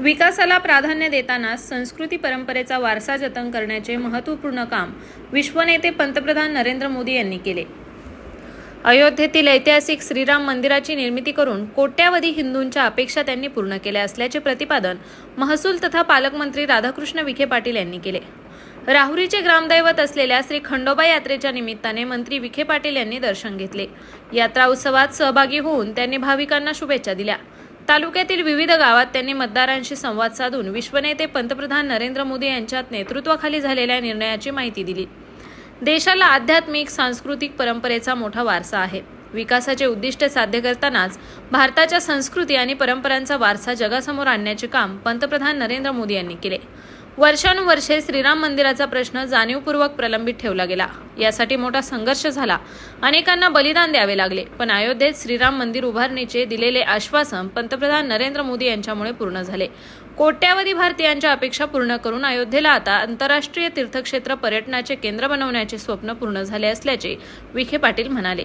विकासाला प्राधान्य देताना संस्कृती परंपरेचा वारसा जतन करण्याचे महत्त्वपूर्ण काम विश्वनेते पंतप्रधान नरेंद्र मोदी यांनी केले. अयोध्येतील ऐतिहासिक श्रीराम मंदिराची निर्मिती करून कोट्यावधी हिंदूंच्या अपेक्षा त्यांनी पूर्ण केल्या असल्याचे प्रतिपादन महसूल तथा पालकमंत्री राधाकृष्ण विखे पाटील यांनी केले. राहुरीचे ग्रामदैवत असलेल्या श्री खंडोबा यात्रेच्या निमित्ताने मंत्री विखे पाटील यांनी दर्शन घेतले. यात्रा उत्सवात सहभागी होऊन त्यांनी भाविकांना शुभेच्छा दिल्या. तालुक्यातील विविध गावात त्यांनी मतदारांशी संवाद साधून विश्वनेते पंतप्रधान नरेंद्र मोदी यांच्यात नेतृत्वाखाली झालेल्या निर्णयाची माहिती दिली. देशाला आध्यात्मिक सांस्कृतिक परंपरेचा मोठा वारसा आहे. विकासाचे उद्दिष्ट साध्य करतानाच भारताच्या संस्कृती आणि परंपरांचा वारसा जगासमोर आणण्याचे काम पंतप्रधान नरेंद्र मोदी यांनी केले. वर्षानुवर्षे श्रीराम मंदिराचा प्रश्न जाणीवपूर्वक प्रलंबित ठेवला गेला. यासाठी मोठा संघर्ष झाला. अनेकांना बलिदान द्यावे लागले पण अयोध्येत श्रीराम मंदिर उभारणीचे दिलेले आश्वासन पंतप्रधान नरेंद्र मोदी यांच्यामुळे पूर्ण झाले. कोट्यावधी भारतीयांच्या अपेक्षा पूर्ण करून अयोध्येला आता आंतरराष्ट्रीय तीर्थक्षेत्र पर्यटनाचे केंद्र बनवण्याचे स्वप्न पूर्ण झाले असल्याचे विखे पाटील म्हणाले.